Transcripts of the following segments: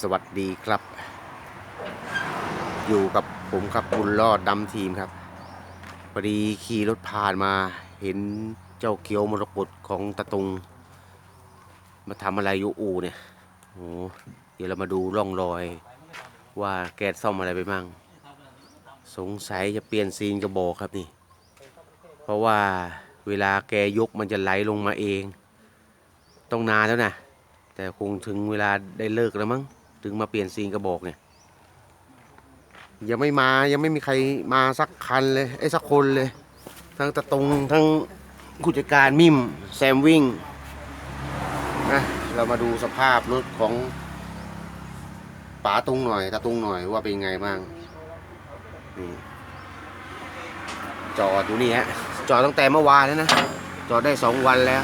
สวัสดีครับ อยู่กับผมครับบุญรอดดำทีมครับพอดีขี่รถผ่านมาเห็นเจ้าเขียวมรกตของตะตุง มาทำอะไรอยู่อูเนี่ยโอ้เดี๋ยวเรามาดูร่องรอย ว่าแกซ่อมอะไรไปมั่งสงสัยจะเปลี่ยนซีนกระบอกครับนี่ เพราะว่าเวลาแกยกมันจะไหลลงมาเอง ต้องนานแล้วนะ แต่คงถึงเวลาได้เลิกแล้วมั้ง ถึงมาเปลี่ยนซีนกระบอกเนี่ย ยังไม่มายังไม่มีใครมาสักคันเลยไอ้สักคนเลย ทั้งตะตรงทั้งผู้จัดการมิมแซมวิ่งนะเรามาดูสภาพรถของป๋าตุงหน่อยตาตุงหน่อยว่าเป็นไงบ้างนี่จอดอยู่นี่ฮะจอดตั้งแต่เมื่อวานแล้วนะ จอดได้สองวันแล้ว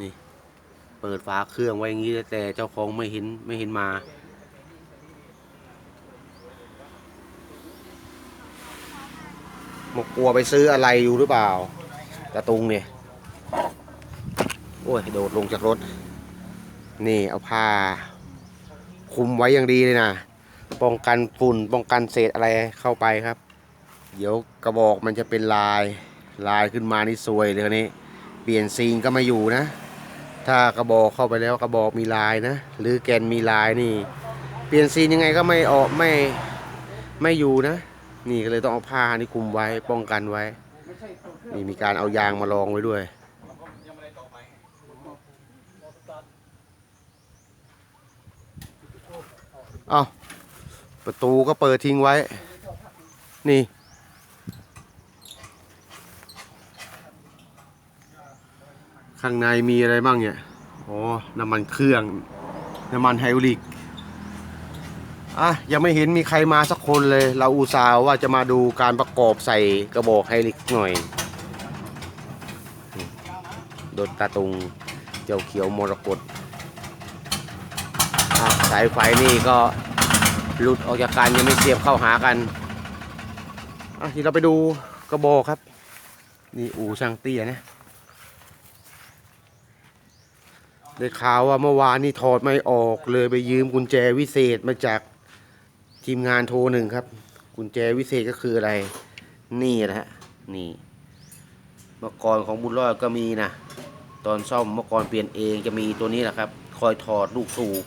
นี่ เปิดฝาเครื่องไว้อย่างนี้แต่เจ้าของไม่เห็นไม่เห็นมา มากลัวไปซื้ออะไรอยู่หรือเปล่าตะตุงเนี่ย โอ้ย โดดลงจากรถ นี่เอาผ้า คุมไว้อย่างดีเลยนะป้องกันฝุ่นป้องกันเศษอะไรเข้าไปครับ เดี๋ยวกระบอกมันจะเป็นลายลายขึ้นมานี่ซวยเลยคนนี้ เปลี่ยนซีนก็ม่อยู่นะ ถ้ากระบอกเข้าไปแล้วกระบอกมีลายนะ หรือแกนมีลายนี่ เปลี่ยนซีนยังไงก็ไม่ออกไม่ไม่อยู่นะ นี่ก็เลยต้องเอาผ้านี่คุมไว้ป้องกันไว้ นี่มีการเอายางมาลองไว้ด้วยเอาประตูก็เปิดทิ้งไว้ นี่ ข้างในมีอะไรบ้างเนี่ยอ๋อน้ำมันเครื่อง น้ำมันไฮดรอลิกอะยังไม่เห็นมีใครมาสักคนเลย เราอุตส่าห์ว่าจะมาดูการประกอบใส่กระบอกไฮดรอลิกหน่อย โดนตาตุงเจ้าเขียวมรกตสายไฟนี่ก็หลุดออกจากกันยังไม่เสียบเข้าหากันอะทีเราไปดูกระบอกครับ นี่อู่ช่างเตี้ยนะ ได้ข่าวว่าเมื่อวานนี่ถอดไม่ออกเลยไปยืมกุญแจวิเศษมาจากทีมงานโทรหนึ่งครับ กุญแจวิเศษก็คืออะไร นี่นะฮะนี่เมื่อก่อนของบุญรอดก็มีนะตอนซ่อมเมื่อก่อนเปลี่ยนเองจะมีตัวนี้แหละครับ คอยถอดลูกสูบ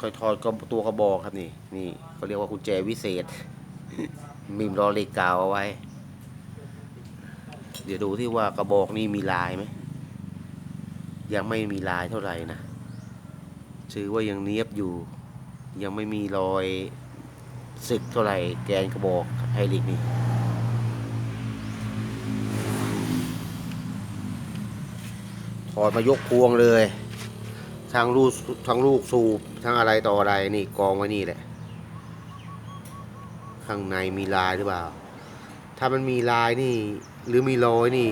คอยถอดก็ตัวกระบอกครับนี่นี่เขาเรียกว่ากุญแจวิเศษมีมรอเล็กกาวเอาไว้ เดี๋ยวดูที่ว่ากระบอกนี่มีลายไหม ยังไม่มีลายเท่าไหร่นะถือว่ายังเนียบอยู่ ยังไม่มีรอยสึกเท่าไหร่แกนกระบอกไฮลิกนี่ถอดมายกพวงเลยทั้งลูกทั้งลูกสูบทั้งอะไรต่ออะไรนี่กองไว้นี่แหละ ข้างในมีลายหรือเปล่า ถ้ามันมีลายนี่ หรือมีรอยนี่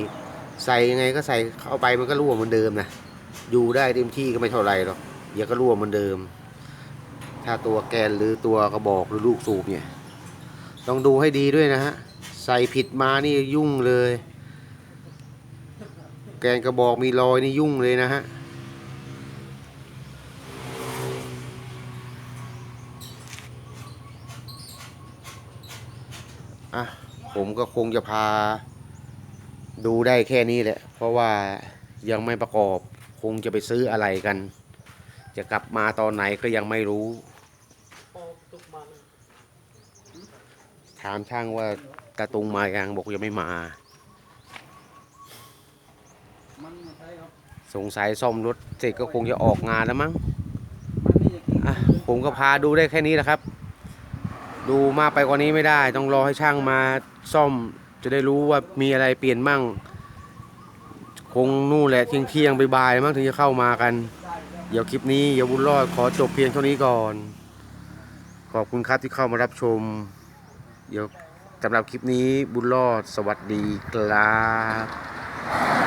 ใส่ยังไงก็ใส่เข้าไปมันก็รั่วเหมือนเดิมนะ อยู่ได้เต็มที่ก็ไม่เท่าไรหรอกเดี๋ยวก็รั่วเหมือนเดิม ถ้าตัวแกนหรือตัวกระบอกหรือลูกสูบเนี่ย ต้องดูให้ดีด้วยนะฮะ ใส่ผิดมานี่ยุ่งเลย แกนกระบอกมีรอยนี่ยุ่งเลยนะฮะอะผมก็คงจะพาดูได้แค่นี้แหละ เพราะว่ายังไม่ประกอบ คงจะไปซื้ออะไรกัน จะกลับมาตอนไหนก็ยังไม่รู้ ถามช่างว่าตาตุงมายังบอกยังไม่มา สงสัยซ่อมรถเสร็จก็คงจะออกงานแล้วมั้งอะผมก็พาดูได้แค่นี้แหละครับ ดูมากไปกว่านี้ไม่ได้ ต้องรอให้ช่างมาซ่อมจะได้รู้ว่ามีอะไรเปลี่ยนมั่ง งนู่นแหละเที่ยงเที่ยงบ่ายๆมั้งถึงจะเข้ามากัน เดี๋ยวคลิปนี้อย่าบุญรอดขอจบเพียงเท่านี้ก่อน ขอบคุณครับที่เข้ามารับชม เดี๋ยวสำหรับคลิปนี้บุญรอดสวัสดีครับ